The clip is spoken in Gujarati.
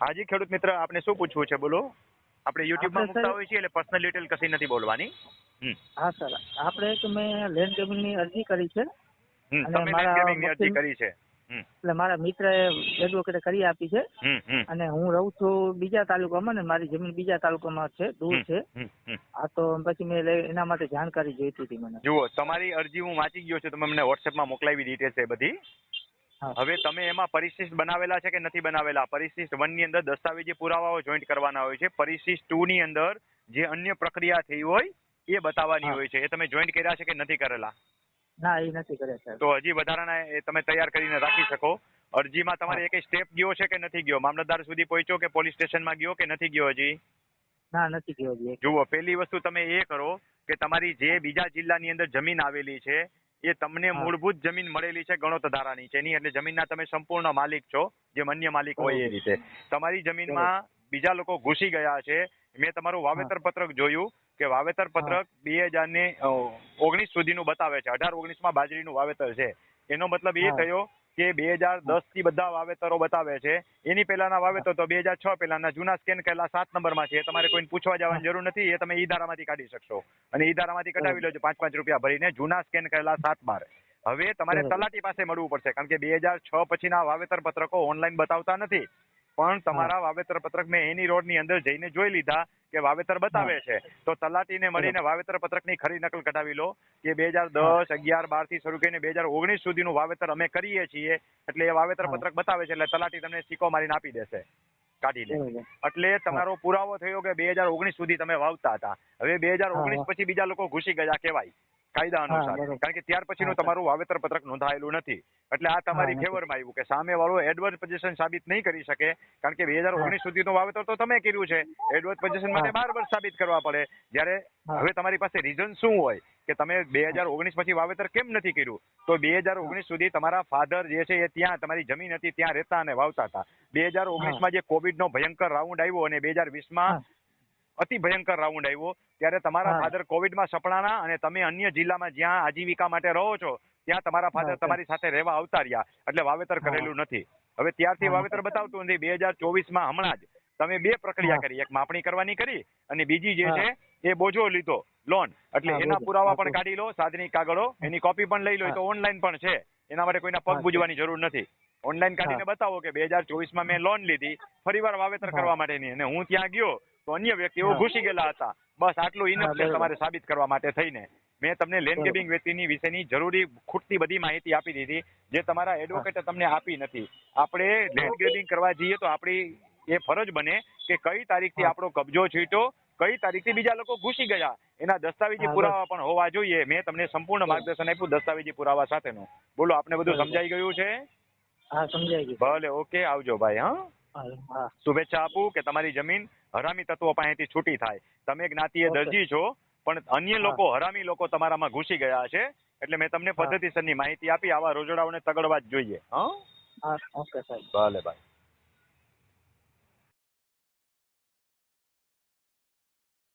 હાજી ખેડૂત મિત્ર આપને શું પૂછવું છે બોલો? આપણે યુટ્યુબમાં મૂકતા હોઈએ છીએ એટલે પર્સનલ ડિટેલ કશી નથી બોલવાની. હા સર. આપણે એક મેં લેન્ડ ગ્રેબિંગની અરજી કરી છે. તમે મારા લેન્ડસ્કેપિંગની અરજી કરી છે. એટલે મારા મિત્ર એડવોકેટ કરી આપી છે. અને હું રહું છું બીજા તાલુકામાં ને મારી જમીન બીજા તાલુકામાં છે દૂર છે. આ તો પછી મેં એના માટે જાણકારી જોઈતી હતી મને. જુઓ તમારી અરજી હું વાંચી ગયો છું તમે મને વોટ્સએપમાં મોકલાવી ડિટેલ્સ છે બધી. હવે તમે એમાં પરિશિષ્ટ બનાવેલા છે કે નથી બનાવેલા? પરિશિષ્ટ વનની અંદર દસ્તાવેજી પુરાવાઓ જોઈન્ટ કરવાના હોય છે. પરિશિષ્ટ ટુ ની અંદર જે અન્ય પ્રક્રિયા થઈ હોય એ બતાવવાની હોય છે. એ તમે જોઈન્ટ કર્યા છે કે નથી કરેલા? ના એ નથી કર્યા સર તો હજી વધારાના એ તમે તૈયાર કરીને રાખી શકો. અરજીમાં તમારે. એક સ્ટેપ ગયો છે કે નથી ગયો? મામલતદાર સુધી પહોંચ્યો કે પોલીસ સ્ટેશનમાં ગયો કે નથી ગયો હજી? ના નથી ગયો જુઓ પહેલી વસ્તુ તમે એ કરો કે તમારી જે બીજા જિલ્લાની અંદર જમીન આવેલી છે એ તમને મૂળભૂત જમીન મળેલી છે ગણો ધારાની છે. એની એટલે જમીનના તમે સંપૂર્ણ માલિક છો જે અન્ય માલિક હોય એ રીતે. તમારી જમીનમાં બીજા લોકો ઘૂસી ગયા છે. મેં તમારું વાવેતર પત્રક જોયું કે વાવેતર પત્રક બે હજાર ને ઓગણીસ સુધીનું બતાવે છે. અઢાર ઓગણીસમાં બાજરીનું વાવેતર છે. એનો મતલબ એ થયો કે બે હજાર દસથી બધા વાવેતરો બતાવે છે. એની પહેલાના વાવેતર તો બે હજાર છ પહેલાના જૂના સ્કેન કરેલા સાત નંબરમાં છે. તમારે કોઈને પૂછવા જવાની જરૂર નથી. એ તમે ઈ ધારામાંથી કાઢી શકશો. અને ઈ ધારામાંથી કઢાવી લેજો પાંચ પાંચ રૂપિયા ભરીને. જૂના સ્કેન કરેલા સાત બાર. હવે તમારે તલાટી પાસે મળવું પડશે. કારણ કે બે હજાર છ પછીના વાવેતર પત્રકો ઓનલાઈન બતાવતા નથી. પણ તમારા વાવેતર પત્રક મેં એની રોડની અંદર જઈને જોઈ લીધા કે વાવેતર બતાવે છે. તો તલાટીને મળીને વાવેતર પત્રકની ખરી નકલ કઢાવી લો કે બે હજાર દસ અગિયાર બારથી શરૂ કરીને બે હજાર ઓગણીસ સુધીનું વાવેતર અમે કરીએ છીએ. એટલે એ વાવેતર પત્રક બતાવે છે એટલે તલાટી તમને સિક્કો મારીને આપી દેશે કાઢીને. એટલે તમારો પુરાવો થયો કે બે હજાર ઓગણીસ સુધી તમે વાવતા હતા. હવે બે હજાર ઓગણીસ પછી બીજા લોકો ઘૂસી ગયા કહેવાય કાયદા અનુસાર કારણ કે ત્યાર પછીનું તમારું વાવેતર પત્રક નોંધાયેલું નથી. એટલે આ તમારી ફેવરમાં આવ્યું કે સામે વાળો એડવર્સ પોઝિશન સાબિત નહીં કરી શકે. કારણ કે બે હજાર ઓગણીસ સુધીનું વાવેતર તો તમે કર્યું છે. એડવર્સ પોઝિશન માટે બાર વર્ષ સાબિત કરવા પડે. જ્યારે હવે તમારી પાસે રીઝન શું હોય કે તમે બે હજાર ઓગણીસ પછી વાવેતર કેમ નથી કર્યું? તો બે હજાર ઓગણીસ સુધી તમારા ફાધર જે છે એ ત્યાં તમારી જમીન હતી ત્યાં રહેતા અને વાવતા હતા. બે હજાર ઓગણીસમાં જે કોવિડનો ભયંકર રાઉન્ડ આવ્યો અને બે હજાર વીસમાં. અતિ ભયંકર રાઉન્ડ આવ્યો. ત્યારે તમારા ફાધર કોવિડમાં સપડાણા અને તમે અન્ય જિલ્લામાં જ્યાં આજીવિકા માટે રહો છો ત્યાં તમારા ફાધર તમારી સાથે રહેવા આવતા રહ્યા. એટલે વાવેતર કરેલું નથી. હવે ત્યારથી વાવેતર બતાવતું નથી. બે હજાર ચોવીસમાં હમણાં જ તમે બે પ્રક્રિયા કરી. એક માપણી કરવાની કરી અને બીજી જે છે એ બોજો લીધો. લોન. એટલે એના પુરાવા પણ કાઢી લો સાધની કાગળો. એની કોપી પણ લઈ લો. તો ઓનલાઈન પણ છે. એના માટે કોઈના પગ બુજવાની જરૂર નથી. ઓનલાઈન કાઢીને બતાવો કે બે હજાર ચોવીસમાં મેં લોન લીધી. ફરીવાર વાવેતર. કરવા માટેની. અને હું ત્યાં ગયો તો અન્ય વ્યક્તિઓ. ઘૂસી ગયેલા હતા. બસ આટલું ઇનફ છે તમારે સાબિત કરવા માટે થઈને. મેં તમને. લેન્ડસ્કેપિંગ વ્યક્તિની વિશેની જરૂરી ખૂટતી બધી માહિતી આપી દીધી જે તમારા એડવોકેટે તમને આપી નથી. આપણે લેન્ડ ગ્રેબિંગ કરવા જઈએ તો આપણી એ ફરજ બને કે કઈ તારીખથી. આપણો કબજો છૂટ્યો કઈ તારીખથી બીજા લોકો ઘૂસી ગયા. એના દસ્તાવેજી પુરાવા પણ હોવા જોઈએ. મેં તમને સંપૂર્ણ માર્ગદર્શન આપ્યું દસ્તાવેજી પુરાવા સાથેનું. બોલો આપને બધું સમજાઈ ગયું છે? હા સમજાઈ ગયું. ભલે ઓકે આવજો ભાઈ હા? શુભેચ્છા આપું કે તમારી જમીન હરામી તત્વો પાસેથી છૂટી થાય. તમે જ્ઞાતિએ. દરજી છો પણ અન્ય લોકો હરામી લોકો તમારામાં ઘૂસી ગયા છે એટલે મેં તમને. પદ્ધતિસરની માહિતી આપી આવા રોજડાઓને તગડવા જ જોઈએ. હા? ઓકે સાહેબ. ભલે ભાઈ